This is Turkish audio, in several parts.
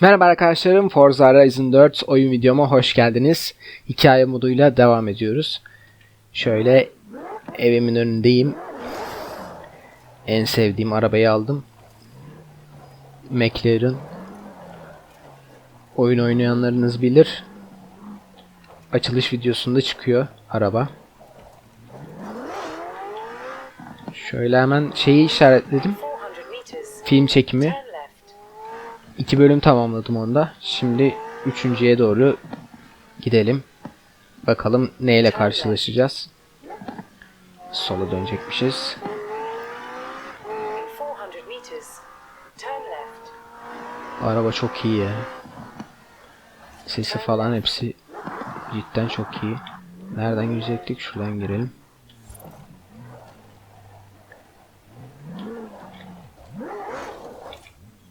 Merhaba arkadaşlarım, Forza Horizon 4 oyun videoma hoş geldiniz. Hikaye moduyla devam ediyoruz. Şöyle evimin önündeyim. En sevdiğim arabayı aldım. McLaren. Oyun oynayanlarınız bilir. Açılış videosunda çıkıyor araba. Şöyle hemen şeyi işaretledim. 400 meters. Film çekimi. İki bölüm tamamladım onda. Şimdi üçüncüye doğru gidelim. Bakalım neyle karşılaşacağız. Sola dönecekmişiz. In 400 meters. Turn left. Araba çok iyi ya. Sesi falan hepsi cidden çok iyi. Nereden girecektik? Şuradan girelim.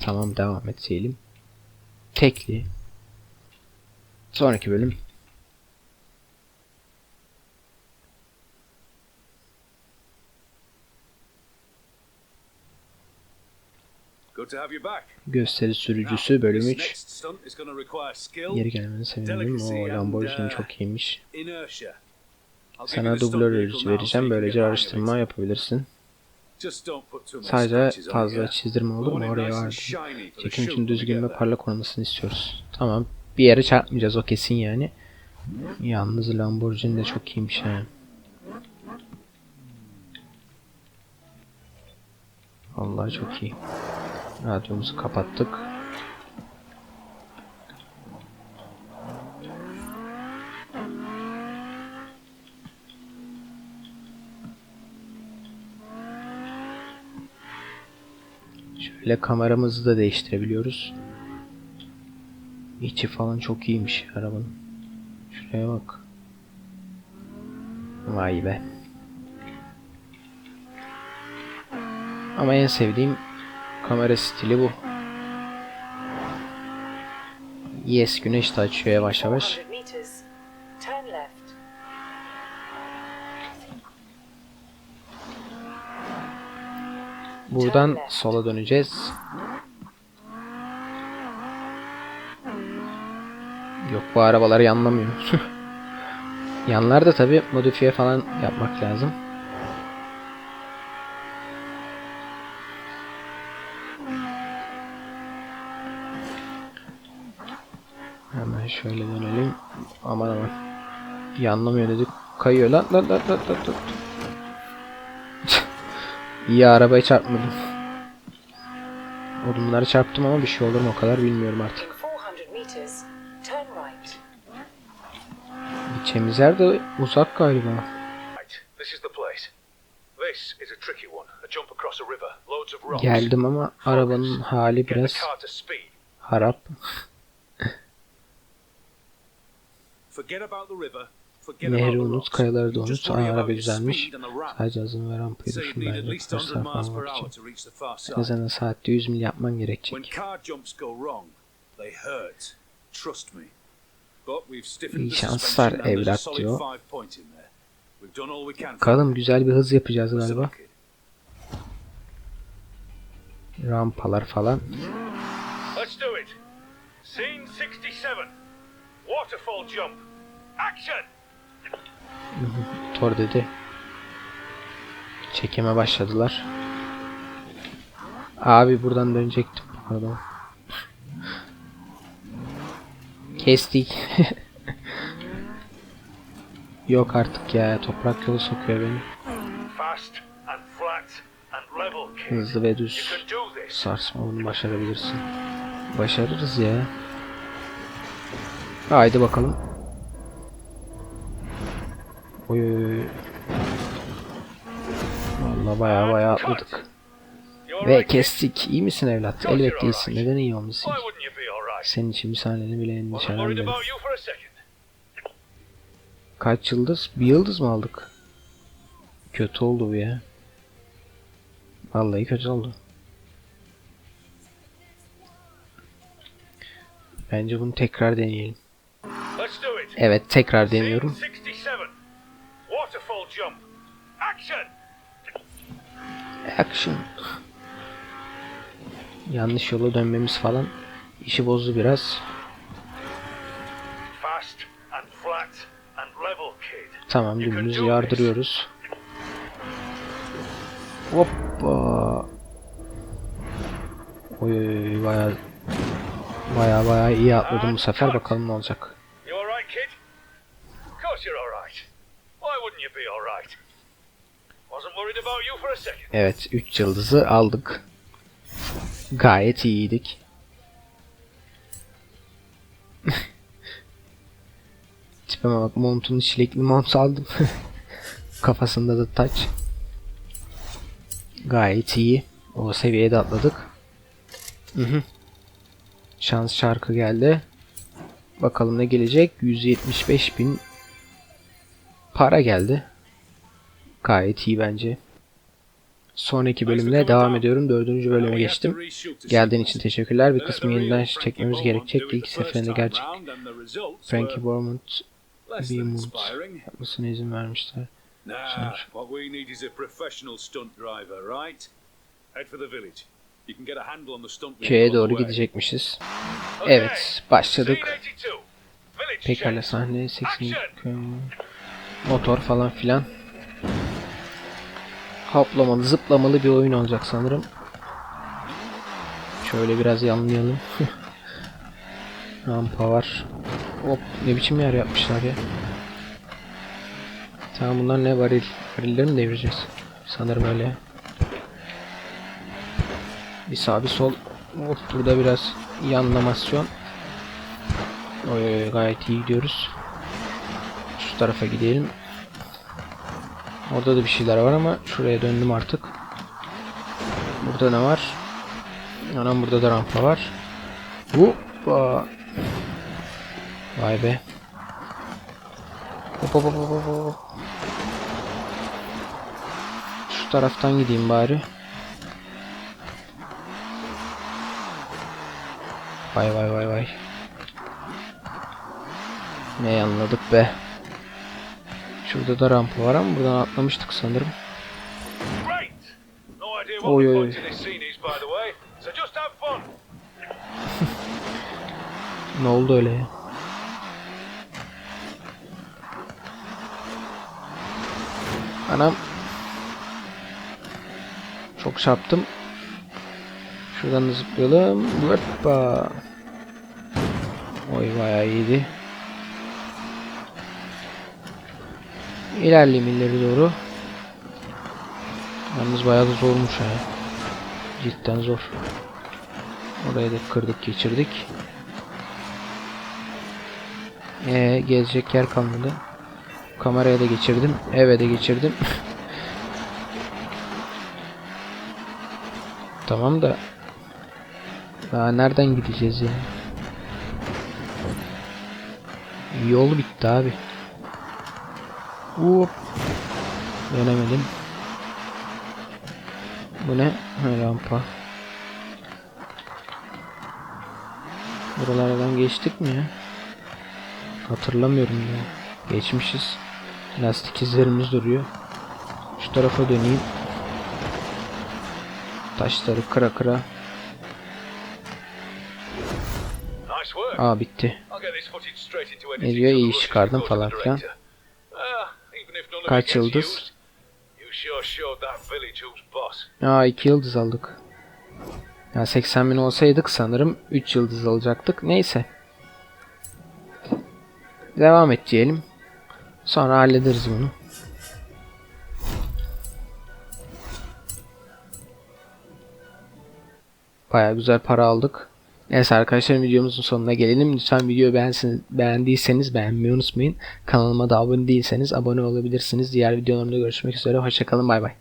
Tamam devam et Selim. Tekli. Sonraki bölüm. Gösteri sürücüsü bölüm This 3. next stunt is going to require skill, Geri gelmeni sevindim. O Lamborghini çok iyiymiş. Sana dublör vereceğim. Böylece araştırma yapabilirsin. Sadece fazla çizdirme olur mu oraya the Çekim için düzgün ve parlak olmasını istiyoruz. Tamam. Bir yere çarpmayacağız o kesin yani. Yalnız Lamborghini de çok iyiymiş ha. Vallahi çok iyi. Radyomuzu kapattık. Şöyle kameramızı da değiştirebiliyoruz. İçi falan çok iyiymiş arabanın. Şuraya bak. Vay be. Ama en sevdiğim kamera stili bu. Yes güneş de açıyor yavaş yavaş. Buradan sola döneceğiz. Yok bu arabalar yanlamıyor. Yanlarda tabi modifiye falan yapmak lazım. Hemen şöyle dönelim. Aman aman. Yanlamıyor dedik. Kayıyor lan lan lan lan lan. lan. İyi arabaya çarpmadım. Odunları çarptım ama bir şey olur mu o kadar bilmiyorum artık. In 400 meters. Turn right. Gideceğimiz yer de uzak galiba. Geldim ama arabanın hali biraz harap. Forget about the river. Nehri unut, kayaları da unut. Worry araba ramp. Sadece hızını ve rampayı Say you'd need at düşündüğünde least 100 mesafe miles per almak hour için. En azından saatte 100 mil yapman gerekecek. İyi şanslar evlat diyor. Bakalım güzel bir hız yapacağız galiba. Rampalar falan. Let's do it. Scene 67. Waterfall jump. Action! Tor dedi. Çekime başladılar. Abi buradan dönecektim. Pardon. Kestik. Yok artık ya. Toprak yolu sokuyor beni. Hızlı ve düz. Sarsma bunu başarabilirsin. Başarırız ya. Haydi bakalım. Oy. Valla baya baya atladık. Ve kestik. İyi misin evlat? Elbette iyisin. Neden iyi right? Senin için bir saniyeni bile endişelenmedim. Kaç yıldız? Bir yıldız mı aldık? Kötü oldu bu ya. Vallahi kötü oldu. Bence bunu tekrar deneyelim. Evet tekrar deniyorum. 67. Waterfall jump. Action! Action. Yanlış yola dönmemiz falan işi bozdu biraz. Fast and flat and level, kid. Tamam dümdüz yardırıyoruz. Hoppa. Oy oy oy baya baya baya iyi atladım bu sefer bakalım ne olacak. You alright, kid? Of course you're alright. Why wouldn't you be alright? Wasn't worried about you for a second. Evet 3 yıldızı aldık. Gayet iyiydik. Tipime bak montunu çilekli mont aldım. Kafasında da taç. Gayet iyi. O seviyede atladık. Şans şarkı geldi. Bakalım ne gelecek. 175 bin para geldi. Gayet iyi bence. Sonraki bölümle devam ediyorum. Dördüncü bölüme geçtim. Geldiğin için teşekkürler. Bir kısmı yeniden çekmemiz gerekecek. İlk seferinde gerçek Frankie Bournemouth bir mut yapmasına izin vermişler. Nah, what we need is a professional stunt driver, right? Head for the village. You can get a handle on the stunt wheel Köye doğru gidecekmişiz. Evet, başladık. Scene 82. Village Pekala sahne 80 motor falan filan. Hoplamalı, zıplamalı bir oyun olacak sanırım. Şöyle biraz yanlayalım. Rampa var. Hop ne biçim yer yapmışlar ya. Tamam bunlar ne varil? Varilleri mi devireceğiz? Sanırım öyle. Bir sağ bir sol. Hop burada biraz yanlamasyon. Oy, gayet iyi gidiyoruz. Şu tarafa gidelim. Orada da bir şeyler var ama şuraya döndüm artık. Burada ne var? Anam burada da rampa var. Hoppa. Vay be. Hop hop hop hop hop. Şu taraftan gideyim bari. Vay vay vay vay. Ne anladık be. Şurada da rampa var ama buradan atlamıştık sanırım. Oy, oy. Ne oldu öyle ya? Anam. Çok çarptım. Şuradan da zıplayalım. Hoppa. Oy bayağı iyiydi. İlerleyeyim ileri doğru. Yalnız bayağı da zormuş ha. Cidden zor. Orayı da kırdık geçirdik. Ee, gezecek yer kalmadı. Kameraya da geçirdim. Eve de geçirdim. tamam da daha nereden gideceğiz ya? Yol bitti abi. Hop. Dönemedim. Bu ne? Ha, rampa. Buralardan geçtik mi ya? Hatırlamıyorum ya. Geçmişiz. Lastik izlerimiz duruyor. Şu tarafa döneyim. Taşları kıra kıra. Aa bitti. Ne diyor? İyi çıkardım falan filan. Who's boss. Aa 2 yıldız aldık. Ya 80 bin olsaydık sanırım 3 yıldız alacaktık. Neyse. Devam et diyelim. Sonra hallederiz bunu. Baya güzel para aldık. Neyse arkadaşlar videomuzun sonuna gelelim. Lütfen videoyu beğensin, beğendiyseniz beğenmeyi unutmayın. Kanalıma da abone değilseniz abone olabilirsiniz. Diğer videolarımda görüşmek üzere. Hoşçakalın. Bay bay.